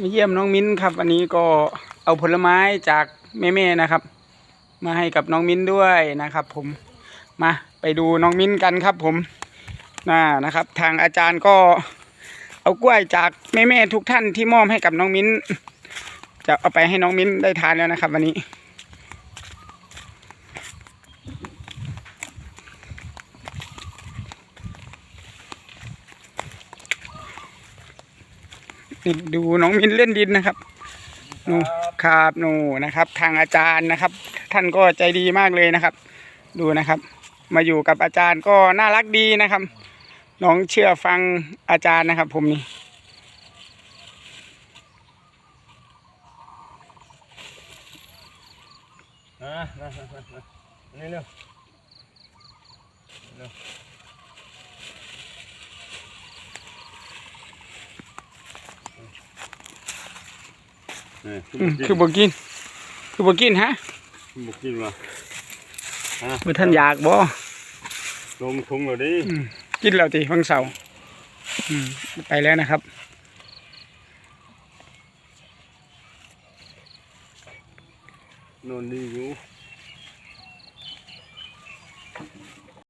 มาเยี่ยมน้องมิ้นครับอันนี้ก็เอาผลไม้จากแม่ๆนะครับ มาให้กับน้องมิ้นด้วยนะครับ ผมมาไปดูน้องมิ้นกันครับ ผมน่านะครับ ทางอาจารย์ก็เอากล้วยจากแม่ๆทุกท่านที่มอบให้กับน้องมิ้น จะเอาไปให้น้องมิ้นได้ทานแล้วนะครับ วันนี้ นี่ดูน้องมินเล่นดินนะครับหนูครับหนูนะครับ ทางอาจารย์นะครับ ท่านก็ใจดีมากเลยนะครับ ดูนะครับ มาอยู่กับอาจารย์ก็น่ารักดีนะครับ น้องเชื่อฟังอาจารย์นะครับ ผมนี่อะมามามามานี่เร็วเร็ว นี่ อืม คือบอกกิน คือบอกกินฮะบุกกินวะฮะเมื่อท่านอยากบ่ลมทุ่งเราดิอืมกินแล้วตีฟังเสาร์อืมไปแล้วนะครับนอนดีอยู่